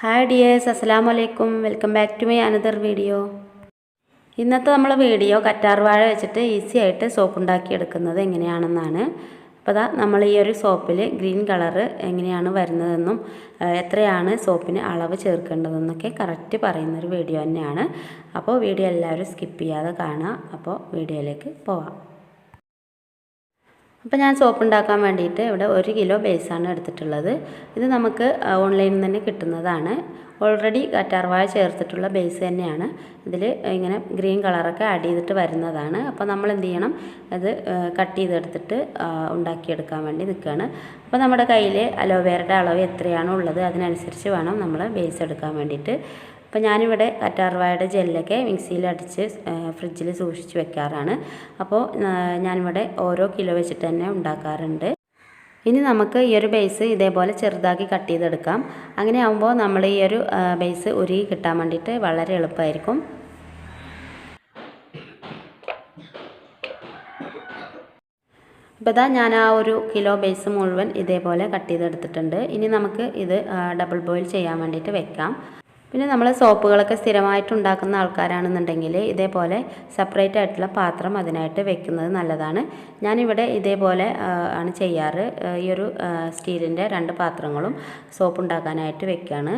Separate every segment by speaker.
Speaker 1: Hi dears അസ്സാം വലൈക്കും welcome back to my another video ഇന്നത്തെ നമ്മൾ വീഡിയോ കറ്റാർ വാഴ വെച്ചിട്ട് ഈസി ആയിട്ട് സോപ്പ് ഉണ്ടാക്കിയെടുക്കുന്നത് എങ്ങനെയാണെന്നാണ്. അപ്പോൾ അതാ നമ്മൾ ഈ ഒരു സോപ്പിൽ ഗ്രീൻ കളറ് എങ്ങനെയാണ് വരുന്നതെന്നും എത്രയാണ് സോപ്പിന് അളവ് ചേർക്കേണ്ടതെന്നൊക്കെ കറക്റ്റ് പറയുന്നൊരു വീഡിയോ തന്നെയാണ്. അപ്പോൾ വീഡിയോ എല്ലാവരും സ്കിപ്പ് ചെയ്യാതെ കാണുക അപ്പോൾ വീഡിയോയിലേക്ക് പോവാം. അപ്പോൾ ഞാൻ സോപ്പ് ഉണ്ടാക്കാൻ വേണ്ടിയിട്ട് ഇവിടെ ഒരു കിലോ ബേസാണ് എടുത്തിട്ടുള്ളത്. ഇത് നമുക്ക് ഓൺലൈനിൽ തന്നെ കിട്ടുന്നതാണ്. ഓൾറെഡി കറ്റാർവാഴ ചേർത്തിട്ടുള്ള ബേസ് തന്നെയാണ്. ഇതിൽ ഇങ്ങനെ ഗ്രീൻ കളറൊക്കെ ആഡ് ചെയ്തിട്ട് വരുന്നതാണ്. അപ്പോൾ നമ്മൾ എന്ത് ചെയ്യണം? അത് കട്ട് ചെയ്തെടുത്തിട്ട് ഉണ്ടാക്കിയെടുക്കാൻ വേണ്ടി നിൽക്കുകയാണ് അപ്പോൾ നമ്മുടെ കയ്യിൽ അലോവേരയുടെ അളവ് എത്രയാണോ ഉള്ളത് അതിനനുസരിച്ച് വേണം നമ്മൾ ബേസ് എടുക്കാൻ വേണ്ടിയിട്ട്. അപ്പോൾ ഞാനിവിടെ കറ്റാർവാഴയുടെ ജെല്ലൊക്കെ മിക്സിയിൽ അടിച്ച് ഫ്രിഡ്ജിൽ സൂക്ഷിച്ച് വെക്കാറാണ്. അപ്പോൾ ഞാനിവിടെ ഓരോ കിലോ വെച്ചിട്ട് തന്നെ ഉണ്ടാക്കാറുണ്ട്. ഇനി നമുക്ക് ഈ ഒരു ബേസ് ഇതേപോലെ ചെറുതാക്കി കട്ട് ചെയ്തെടുക്കാം. അങ്ങനെ ആകുമ്പോൾ നമ്മൾ ഈ ഒരു ബേസ് ഉരുകി കിട്ടാൻ വേണ്ടിയിട്ട് വളരെ എളുപ്പമായിരിക്കും. ഇപ്പോൾ ഇതാ ഞാൻ ആ ഒരു കിലോ ബേസ് മുഴുവൻ ഇതേപോലെ കട്ട് ചെയ്തെടുത്തിട്ടുണ്ട്. ഇനി നമുക്ക് ഇത് ഡബിൾ ബോയിൽ ചെയ്യാൻ വേണ്ടിയിട്ട് വെക്കാം. പിന്നെ നമ്മൾ സോപ്പുകളൊക്കെ സ്ഥിരമായിട്ട് ഉണ്ടാക്കുന്ന ആൾക്കാരാണെന്നുണ്ടെങ്കിൽ ഇതേപോലെ സെപ്പറേറ്റ് ആയിട്ടുള്ള പാത്രം അതിനായിട്ട് വെക്കുന്നത് നല്ലതാണ്. ഞാനിവിടെ ഇതേപോലെ ആണ് ചെയ്യാറ്. ഈ ഒരു സ്റ്റീലിന്റെ രണ്ട് പാത്രങ്ങളും സോപ്പ് ഉണ്ടാക്കാനായിട്ട് വെക്കുകയാണ്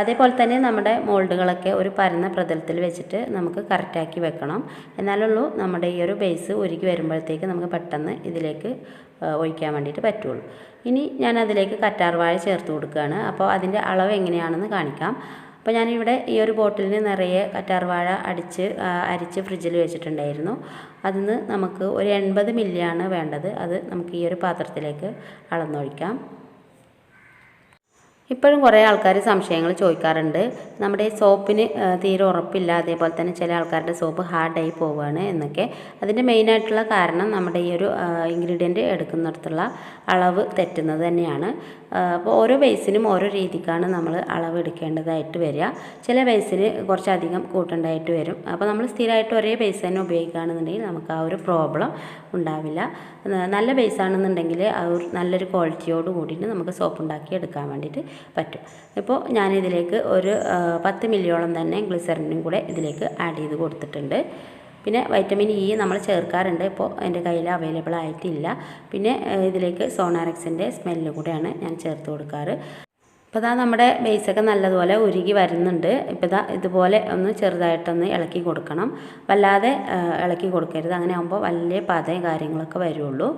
Speaker 1: അതേപോലെ തന്നെ നമ്മുടെ മോൾഡുകളൊക്കെ ഒരു പരന്ന പ്രതലത്തിൽ വെച്ചിട്ട് നമുക്ക് കറക്റ്റാക്കി വെക്കണം. എന്നാലുള്ളൂ നമ്മുടെ ഈ ഒരു ബേസ് ഒരുക്കി വരുമ്പോഴത്തേക്ക് നമുക്ക് പെട്ടെന്ന് ഇതിലേക്ക് ഒഴിക്കാൻ വേണ്ടിയിട്ട് പറ്റുള്ളൂ. ഇനി ഞാൻ അതിലേക്ക് കറ്റാർവാഴ ചേർത്ത് കൊടുക്കുകയാണ്. അപ്പോൾ അതിന്റെ അളവ് എങ്ങനെയാണെന്ന് കാണിക്കാം. അപ്പോൾ ഞാനിവിടെ ഈ ഒരു ബോട്ടിലിന് നിറയെ കറ്റാർവാഴ അടിച്ച് അരിച്ച് ഫ്രിഡ്ജിൽ വെച്ചിട്ടുണ്ടായിരുന്നു. അതിന് നമുക്ക് ഒരു എൺപത് മില്ലിയാണ് വേണ്ടത്. അത് നമുക്ക് ഈ ഒരു പാത്രത്തിലേക്ക് അളന്നൊഴിക്കാം. ഇപ്പോഴും കുറേ ആൾക്കാർ സംശയങ്ങൾ ചോദിക്കാറുണ്ട്. നമ്മുടെ സോപ്പിന് തീരെ ഉറപ്പില്ല. അതേപോലെ തന്നെ ചില ആൾക്കാരുടെ സോപ്പ് ഹാർഡായി പോവുകയാണ് എന്നൊക്കെ. അതിന്റെ മെയിനായിട്ടുള്ള കാരണം നമ്മുടെ ഈ ഒരു ഇൻഗ്രീഡിയന്റ് എടുക്കുന്നിടത്തുള്ള അളവ് തെറ്റുന്നത് തന്നെയാണ്. അപ്പോൾ ഓരോ ബേസിനും ഓരോ രീതിക്കാണ് നമ്മൾ അളവ് എടുക്കേണ്ടതായിട്ട് വരിക. ചില ബേസിന് കുറച്ചധികം കൂട്ടേണ്ടതായിട്ട് വരും. അപ്പോൾ നമ്മൾ സ്ഥിരമായിട്ട് ഒരേ ബേസ് തന്നെ ഉപയോഗിക്കുകയാണെന്നുണ്ടെങ്കിൽ നമുക്ക് ആ ഒരു പ്രോബ്ലം ഉണ്ടാവില്ല. നല്ല ബേസ് ആണെന്നുണ്ടെങ്കിൽ ആ ഒരു നല്ലൊരു ക്വാളിറ്റിയോട് കൂടിയിട്ട് നമുക്ക് സോപ്പ് ഉണ്ടാക്കി എടുക്കാൻ വേണ്ടിയിട്ട് പറ്റും. ഇപ്പോൾ ഞാനിതിലേക്ക് ഒരു പത്ത് മില്ലിയോളം തന്നെ ഗ്ലിസറിനും കൂടെ ഇതിലേക്ക് ആഡ് ചെയ്ത് കൊടുത്തിട്ടുണ്ട്. പിന്നെ വൈറ്റമിൻ ഇ നമ്മൾ ചേർക്കാറുണ്ട്. ഇപ്പോൾ എന്റെ കയ്യിൽ അവൈലബിൾ ആയിട്ടില്ല. പിന്നെ ഇതിലേക്ക് സോണാറക്സിന്റെ സ്മെല്ല് കൂടെയാണ് ഞാൻ ചേർത്ത് കൊടുക്കാറ്. ഇപ്പോൾ ഇതാ നമ്മുടെ ബേസൊക്കെ നല്ലതുപോലെ ഉരുകി വരുന്നുണ്ട്. ഇപ്പോൾ ഇതാ ഇതുപോലെ ഒന്ന് ചെറുതായിട്ടൊന്ന് ഇളക്കി കൊടുക്കണം. വല്ലാതെ ഇളക്കി കൊടുക്കരുത്. അങ്ങനെ ആകുമ്പോൾ വലിയ പതയും കാര്യങ്ങളൊക്കെ വരുള്ളൂ.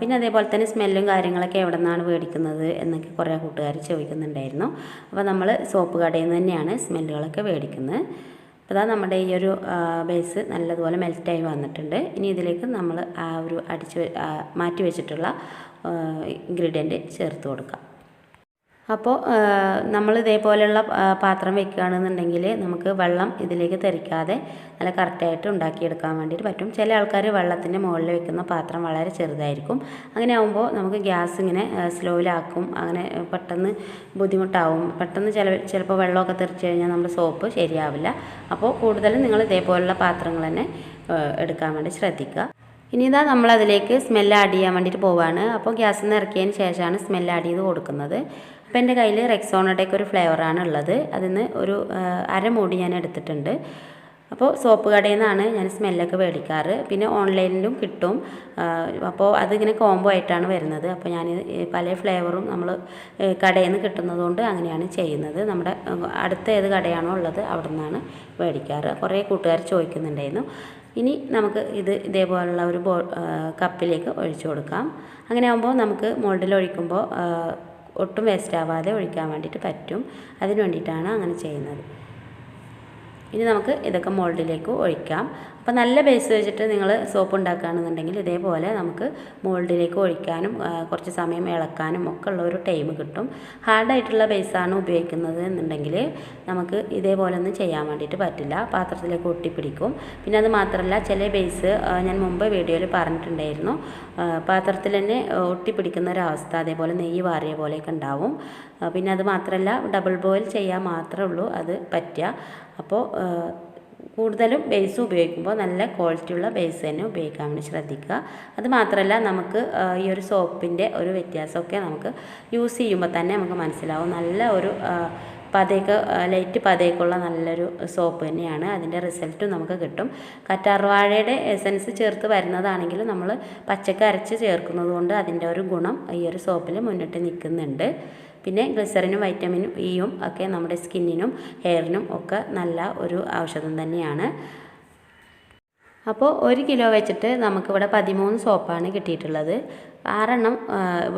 Speaker 1: പിന്നെ അതേപോലെ തന്നെ സ്മെല്ലും കാര്യങ്ങളൊക്കെ എവിടെ നിന്നാണ് മേടിക്കുന്നത് എന്നൊക്കെ കുറേ കൂട്ടുകാർ ചോദിക്കുന്നുണ്ടായിരുന്നു. അപ്പോൾ നമ്മൾ സോപ്പ് കടയിൽ നിന്ന് തന്നെയാണ് സ്മെല്ലുകളൊക്കെ മേടിക്കുന്നത്. അതാ നമ്മുടെ ഈ ഒരു ബേസ് നല്ലതുപോലെ മെൽറ്റായി വന്നിട്ടുണ്ട്. ഇനി ഇതിലേക്ക് നമ്മൾ ആ ഒരു അടിച്ച് മാറ്റി വെച്ചിട്ടുള്ള ഇൻഗ്രീഡിയന്റ് ചേർത്ത് കൊടുക്കാം. അപ്പോൾ നമ്മൾ ഇതേപോലെയുള്ള പാത്രം വെക്കുകയാണെന്നുണ്ടെങ്കിൽ നമുക്ക് വെള്ളം ഇതിലേക്ക് തെറിക്കാതെ നല്ല കറക്റ്റായിട്ട് ഉണ്ടാക്കിയെടുക്കാൻ വേണ്ടിയിട്ട് പറ്റും. ചില ആൾക്കാർ വെള്ളത്തിന്റെ മുകളിൽ വെക്കുന്ന പാത്രം വളരെ ചെറുതായിരിക്കും. അങ്ങനെ ആകുമ്പോൾ നമുക്ക് ഗ്യാസ് ഇങ്ങനെ സ്ലോയിലാക്കും. അങ്ങനെ പെട്ടെന്ന് ബുദ്ധിമുട്ടാവും. പെട്ടെന്ന് ചില ചിലപ്പോൾ വെള്ളമൊക്കെ തെറിച്ച് കഴിഞ്ഞാൽ നമ്മുടെ സോപ്പ് ശരിയാവില്ല. അപ്പോൾ കൂടുതലും നിങ്ങൾ ഇതേപോലുള്ള പാത്രങ്ങൾ തന്നെ എടുക്കാൻ വേണ്ടി ശ്രദ്ധിക്കുക. ഇനി ഇതാ നമ്മളതിലേക്ക് സ്മെല്ല് ആഡ് ചെയ്യാൻ വേണ്ടിയിട്ട് പോവുകയാണ് അപ്പോൾ ഗ്യാസിൽ നിന്ന് ഇറക്കിയതിന് ശേഷമാണ് സ്മെല്ല് ആഡ് ചെയ്ത് കൊടുക്കുന്നത്. അപ്പോൾ എന്റെ കയ്യിൽ റെക്സോണയുടെയൊക്കെ ഒരു ഫ്ലേവറാണ് ഉള്ളത്. അതിൽ നിന്ന് ഒരു അര അരമൂടി ഞാൻ എടുത്തിട്ടുണ്ട്. അപ്പോൾ സോപ്പ് കടയിൽ നിന്നാണ് ഞാൻ സ്മെല്ലൊക്കെ മേടിക്കാറ്. പിന്നെ ഓൺലൈനിലും കിട്ടും. അപ്പോൾ അതിങ്ങനെ കോംബോ ആയിട്ടാണ് വരുന്നത്. അപ്പോൾ ഞാൻ പല ഫ്ലേവറും നമ്മൾ കടയിൽ നിന്ന് കിട്ടുന്നതുകൊണ്ട് അങ്ങനെയാണ് ചെയ്യുന്നത്. നമ്മുടെ അടുത്ത ഏത് കടയാണോ ഉള്ളത് അവിടെ നിന്നാണ് മേടിക്കാറ്. കുറേ കൂട്ടുകാർ ചോദിക്കുന്നുണ്ടായിരുന്നു. ഇനി നമുക്ക് ഇത് ഇതേപോലുള്ള ഒരു ബോ കപ്പിലേക്ക് ഒഴിച്ചു കൊടുക്കാം. അങ്ങനെ ആകുമ്പോൾ നമുക്ക് മോൾഡിൽ ഒഴിക്കുമ്പോൾ ഒട്ടും വേസ്റ്റ് ആവാതെ ഒഴിക്കാൻ വേണ്ടിയിട്ട് പറ്റും. അതിന് വേണ്ടിയിട്ടാണ് അങ്ങനെ ചെയ്യുന്നത്. ഇനി നമുക്ക് ഇതൊക്കെ മോൾഡിലേക്ക് ഒഴിക്കാം. അപ്പോൾ നല്ല ബേസ് വെച്ചിട്ട് നിങ്ങൾ സോപ്പ് ഉണ്ടാക്കുകയാണെന്നുണ്ടെങ്കിൽ ഇതേപോലെ നമുക്ക് മോൾഡിലേക്ക് ഒഴിക്കാനും കുറച്ച് സമയം ഇളക്കാനും ഒക്കെ ഉള്ള ഒരു ടൈം കിട്ടും. ഹാർഡായിട്ടുള്ള ബേസാണ് ഉപയോഗിക്കുന്നത് എന്നുണ്ടെങ്കിൽ നമുക്ക് ഇതേപോലെ ഒന്നും ചെയ്യാൻ വേണ്ടിയിട്ട് പറ്റില്ല. പാത്രത്തിലേക്ക് ഒട്ടിപ്പിടിക്കും. പിന്നെ അത് മാത്രമല്ല ചില ബേസ് ഞാൻ മുമ്പ് വീഡിയോയിൽ പറഞ്ഞിട്ടുണ്ടായിരുന്നു. പാത്രത്തിൽ തന്നെ ഒട്ടിപ്പിടിക്കുന്ന ഒരവസ്ഥ അതേപോലെ നെയ്യ് വാറിയ പോലെയൊക്കെ ഉണ്ടാവും. പിന്നെ അത് മാത്രമല്ല ഡബിൾ ബോയിൽ ചെയ്യാൻ മാത്രമേ ഉള്ളൂ അത് പറ്റുക. അപ്പോൾ കൂടുതലും ബേസ് ഉപയോഗിക്കുമ്പോൾ നല്ല ക്വാളിറ്റിയുള്ള ബേസ് തന്നെ ഉപയോഗിക്കാൻ വേണ്ടി ശ്രദ്ധിക്കുക. അത് മാത്രമല്ല നമുക്ക് ഈ ഒരു സോപ്പിന്റെ ഒരു വ്യത്യാസമൊക്കെ നമുക്ക് യൂസ് ചെയ്യുമ്പോൾ തന്നെ നമുക്ക് മനസ്സിലാവും. നല്ല ഒരു പതയൊക്കെ ലൈറ്റ് പതയൊക്കെയുള്ള നല്ലൊരു സോപ്പ് തന്നെയാണ്. അതിന്റെ റിസൾട്ടും നമുക്ക് കിട്ടും. കറ്റാർവാഴയുടെ എസൻസ് ചേർത്ത് വരുന്നതാണെങ്കിൽ നമ്മൾ പച്ചക്കരച്ച് ചേർക്കുന്നത് കൊണ്ട് അതിന്റെ ഒരു ഗുണം ഈ ഒരു സോപ്പിൽ മുന്നിട്ട് നിൽക്കുന്നുണ്ട്. പിന്നെ ഗ്ലിസറിനും വൈറ്റമിൻ ഇയും ഒക്കെ നമ്മുടെ സ്കിന്നിനും ഹെയറിനും ഒക്കെ നല്ല ഒരു ഔഷധം തന്നെയാണ്. അപ്പോൾ ഒരു കിലോ വെച്ചിട്ട് നമുക്കിവിടെ പതിമൂന്ന് സോപ്പാണ് കിട്ടിയിട്ടുള്ളത്. ആറെണ്ണം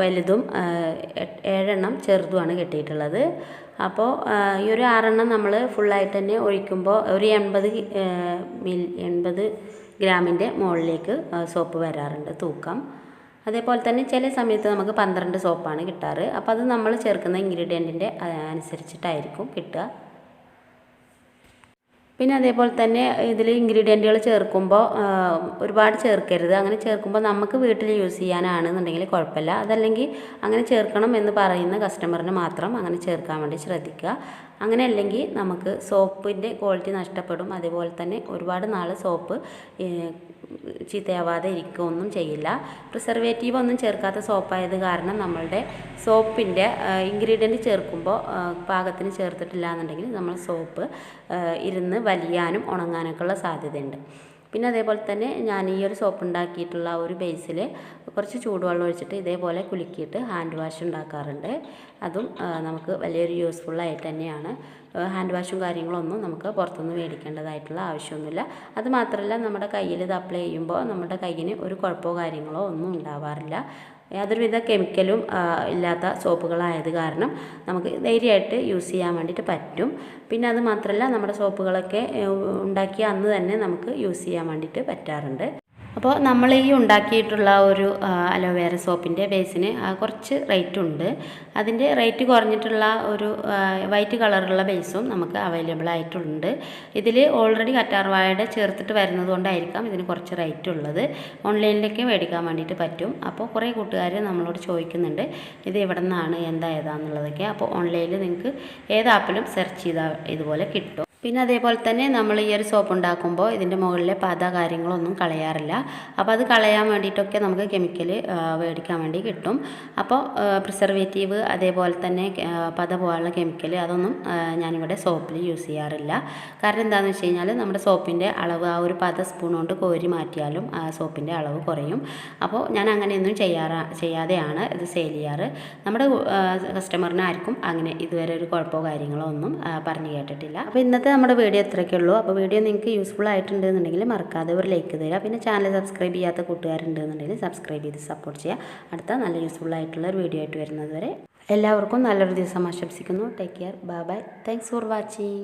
Speaker 1: വലുതും ഏഴെണ്ണം ചെറുതുമാണ് കിട്ടിയിട്ടുള്ളത്. അപ്പോൾ ഈ ഒരു ആറെണ്ണം നമ്മൾ ഫുള്ളായിട്ട് തന്നെ ഒഴിക്കുമ്പോൾ ഒരു എൺപത് മിൽ എൺപത് ഗ്രാമിന്റെ മുകളിലേക്ക് സോപ്പ് വരാറുണ്ട് തൂക്കം. അതേപോലെ തന്നെ ചില സമയത്ത് നമുക്ക് പന്ത്രണ്ട് സോപ്പാണ് കിട്ടാറ്. അപ്പോൾ അത് നമ്മൾ ചേർക്കുന്ന ഇൻഗ്രീഡിയന്റിന്റെ അനുസരിച്ചിട്ടായിരിക്കും കിട്ടുക. പിന്നെ അതേപോലെ തന്നെ ഇതിൽ ഇൻഗ്രീഡിയന്റുകൾ ചേർക്കുമ്പോൾ ഒരുപാട് ചേർക്കരുത്. അങ്ങനെ ചേർക്കുമ്പോൾ നമുക്ക് വീട്ടിൽ യൂസ് ചെയ്യാനാണെന്നുണ്ടെങ്കിൽ കുഴപ്പമില്ല. അതല്ലെങ്കിൽ അങ്ങനെ ചേർക്കണം എന്ന് പറയുന്ന കസ്റ്റമറിന് മാത്രം അങ്ങനെ ചേർക്കാൻ വേണ്ടി ശ്രദ്ധിക്കുക. അങ്ങനെ അല്ലെങ്കിൽ നമുക്ക് സോപ്പിന്റെ ക്വാളിറ്റി നഷ്ടപ്പെടും. അതേപോലെ തന്നെ ഒരുപാട് നാൾ സോപ്പ് ചീത്തയാവാതെ ഇരിക്കുകയൊന്നും ചെയ്യില്ല. പ്രിസർവേറ്റീവ് ഒന്നും ചേർക്കാത്ത സോപ്പായത് കാരണം നമ്മളുടെ സോപ്പിന്റെ ഇൻഗ്രീഡിയന്റ് ചേർക്കുമ്പോൾ പാകത്തിന് ചേർത്തിട്ടില്ല എന്നുണ്ടെങ്കിൽ നമ്മൾ സോപ്പ് ഇരുന്ന് വലിയാനും ഉണങ്ങാനൊക്കെ ഉള്ള സാധ്യതയുണ്ട്. പിന്നെ അതേപോലെ തന്നെ ഞാൻ ഈ ഒരു സോപ്പ് ഉണ്ടാക്കിയിട്ടുള്ള ഒരു ബേസിൽ കുറച്ച് ചൂടുവെള്ളം ഒഴിച്ചിട്ട് ഇതേപോലെ കുലുക്കിയിട്ട് ഹാൻഡ് വാഷ് ഉണ്ടാക്കാറുണ്ട്. അതും നമുക്ക് വലിയൊരു യൂസ്ഫുള്ളായിട്ട് തന്നെയാണ്. ഹാൻഡ് വാഷും കാര്യങ്ങളൊന്നും നമുക്ക് പുറത്തുനിന്ന് മേടിക്കേണ്ടതായിട്ടുള്ള ആവശ്യമൊന്നുമില്ല. അത് മാത്രമല്ല നമ്മുടെ കയ്യിൽ ഇത് അപ്ലൈ ചെയ്യുമ്പോൾ നമ്മുടെ കയ്യിന് ഒരു കുഴപ്പമോ കാര്യങ്ങളോ ഒന്നും ഉണ്ടാവാറില്ല. യാതൊരുവിധ കെമിക്കലും ഇല്ലാത്ത സോപ്പുകളായത് കാരണം നമുക്ക് ധൈര്യമായിട്ട് യൂസ് ചെയ്യാൻ വേണ്ടിയിട്ട് പറ്റും. പിന്നെ അത് മാത്രമല്ല നമ്മുടെ സോപ്പുകളൊക്കെ ഉണ്ടാക്കിയ അന്ന് തന്നെ നമുക്ക് യൂസ് ചെയ്യാൻ വേണ്ടിയിട്ട് പറ്റാറുണ്ട്. അപ്പോൾ നമ്മൾ ഈ ഉണ്ടാക്കിയിട്ടുള്ള ഒരു അലോവേര സോപ്പിന്റെ ബേസിന് കുറച്ച് റേറ്റ് ഉണ്ട്. അതിന്റെ റേറ്റ് കുറഞ്ഞിട്ടുള്ള ഒരു വൈറ്റ് കളറുള്ള ബേസും നമുക്ക് അവൈലബിൾ ആയിട്ടുണ്ട്. ഇതിൽ ഓൾറെഡി കറ്റാർവാഴയുടെ ചേർത്തിട്ട് വരുന്നത് കൊണ്ടായിരിക്കാം ഇതിന് കുറച്ച് റേറ്റ് ഉള്ളത്. ഓൺലൈനിലേക്ക് മേടിക്കാൻ വേണ്ടിയിട്ട് പറ്റും. അപ്പോൾ കുറേ കൂട്ടുകാർ നമ്മളോട് ചോദിക്കുന്നുണ്ട് ഇത് എവിടെ നിന്നാണ്? എന്താ ഏതാന്നുള്ളതൊക്കെ? അപ്പോൾ ഓൺലൈനിൽ നിങ്ങൾക്ക് ഏത് ആപ്പിലും സെർച്ച് ചെയ്താൽ ഇതുപോലെ കിട്ടും. പിന്നെ അതേപോലെ തന്നെ നമ്മൾ ഈ ഒരു സോപ്പ് ഉണ്ടാക്കുമ്പോൾ ഇതിന്റെ മുകളിലെ പത കാര്യങ്ങളൊന്നും കളയാറില്ല. അപ്പോൾ അത് കളയാൻ വേണ്ടിയിട്ടൊക്കെ നമുക്ക് കെമിക്കൽ മേടിക്കാൻ വേണ്ടി കിട്ടും. അപ്പോൾ പ്രിസർവേറ്റീവ് അതേപോലെ തന്നെ പത പോകാനുള്ള കെമിക്കൽ അതൊന്നും ഞാനിവിടെ സോപ്പിൽ യൂസ് ചെയ്യാറില്ല. കാരണം എന്താണെന്ന് വെച്ച് കഴിഞ്ഞാൽ നമ്മുടെ സോപ്പിന്റെ അളവ് ആ ഒരു പത സ്പൂൺ കൊണ്ട് കോരി മാറ്റിയാലും ആ സോപ്പിന്റെ അളവ് കുറയും. അപ്പോൾ ഞാൻ അങ്ങനെയൊന്നും ചെയ്യാറ ചെയ്യാതെയാണ് ഇത് സെയിൽ ചെയ്യാറ്. നമ്മുടെ കസ്റ്റമറിനാർക്കും അങ്ങനെ ഇതുവരെ ഒരു കുഴപ്പമോ കാര്യങ്ങളോ ഒന്നും പറഞ്ഞു കേട്ടിട്ടില്ല. അപ്പോൾ ഇന്നത്തെ നമ്മുടെ വീഡിയോ ഇത്രയൊക്കെ ഉള്ളൂ. അപ്പോൾ വീഡിയോ നിങ്ങൾക്ക് യൂസ്ഫുൾ ആയിട്ടുണ്ടെന്നുണ്ടെങ്കിൽ മറക്കാതെ ഒരു ലൈക്ക് തരിക. പിന്നെ ചാനൽ സബ്സ്ക്രൈബ് ചെയ്യാത്ത കൂട്ടുകാരുണ്ടെന്നുണ്ടെങ്കിൽ സബ്സ്ക്രൈബ് ചെയ്ത് സപ്പോർട്ട് ചെയ്യുക. അടുത്ത നല്ല യൂസ്ഫുൾ ആയിട്ടുള്ള ഒരു വീഡിയോ ആയിട്ട് വരുന്നത് വരെ എല്ലാവർക്കും നല്ലൊരു ദിവസം ആശംസിക്കുന്നു. Take care bye bye thanks for watching